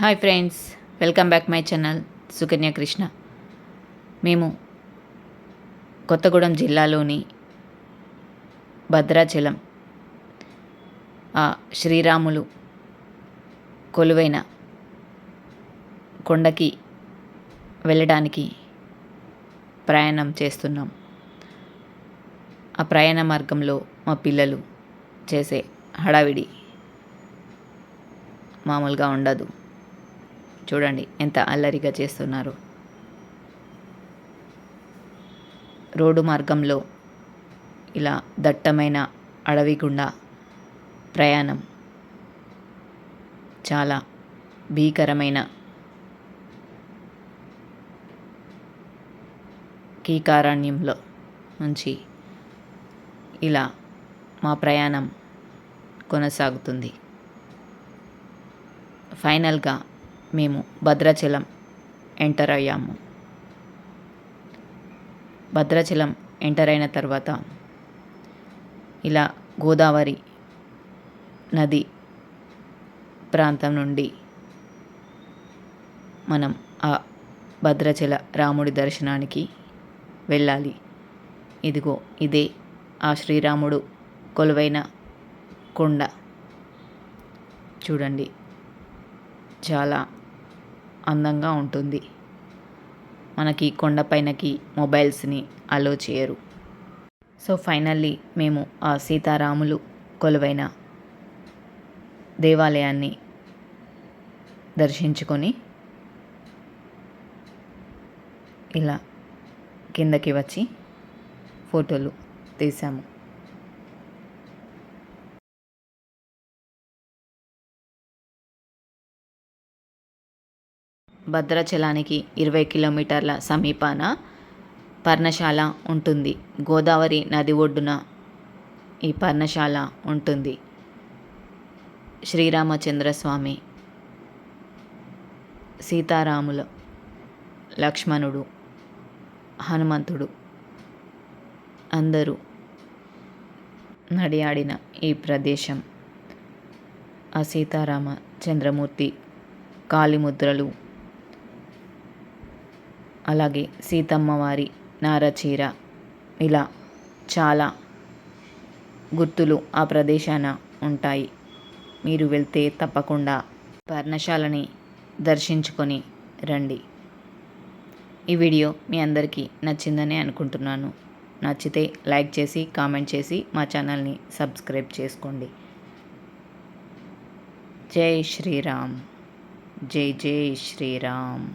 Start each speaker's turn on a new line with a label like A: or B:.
A: Hi friends welcome back my channel Sukanya Krishna. మేము కొత్తగూడెం జిల్లాలోని భద్రాచలం ఆ శ్రీరాములు కొలువైన కొండకి వెళ్ళడానికి ప్రయాణం చేస్తున్నాం. ఆ ప్రయాణ మార్గంలో మా పిల్లలు చేసే హడావిడి మామూలుగా ఉండదు. చూడండి ఎంత అల్లరిగా చేస్తున్నారు. రోడ్డు మార్గంలో ఇలా దట్టమైన అడవి గుండా ప్రయాణం చాలా భీకరమైన కీకారణ్యంలో నుంచి ఇలా మా ప్రయాణం కొనసాగుతుంది. ఫైనల్గా మేము భద్రాచలం ఎంటర్ అయ్యాము. భద్రాచలం ఎంటర్ అయిన తర్వాత ఇలా గోదావరి నది ప్రాంతం నుండి మనం ఆ భద్రాచల రాముడి దర్శనానికి వెళ్ళాలి. ఇదిగో ఇదే ఆ శ్రీరాముడు కొలువైన కొండ. చూడండి చాలా అందంగా ఉంటుంది. మనకి కొండపైనకి మొబైల్స్ని అలో చేయరు. సో ఫైనల్లీ మేము ఆ సీతారాములు కొలువైన దేవాలయాన్ని దర్శించుకొని ఇలా కిందకి వచ్చి ఫోటోలు తీసాము భద్రాచలానికి ఇరవై కిలోమీటర్ల సమీపాన పర్ణశాల ఉంటుంది. గోదావరి నది ఒడ్డున ఈ పర్ణశాల ఉంటుంది. శ్రీరామచంద్రస్వామి సీతారాముల లక్ష్మణుడు హనుమంతుడు అందరూ నడియాడిన ఈ ప్రదేశం. ఆ సీతారామ చంద్రమూర్తి కాళిముద్రలు అలాగే సీతమ్మ వారి నారచీర ఇలా చాలా గుర్తులు ఆ ప్రదేశాన ఉంటాయి. మీరు వెళ్తే తప్పకుండా పర్ణశాలని దర్శించుకొని రండి. ఈ వీడియో మీ అందరికీ నచ్చిందని అనుకుంటున్నాను. నచ్చితే లైక్ చేసి కామెంట్ చేసి మా ఛానల్ని సబ్స్క్రైబ్ చేసుకోండి. జై శ్రీరామ్. జై జై శ్రీరామ్.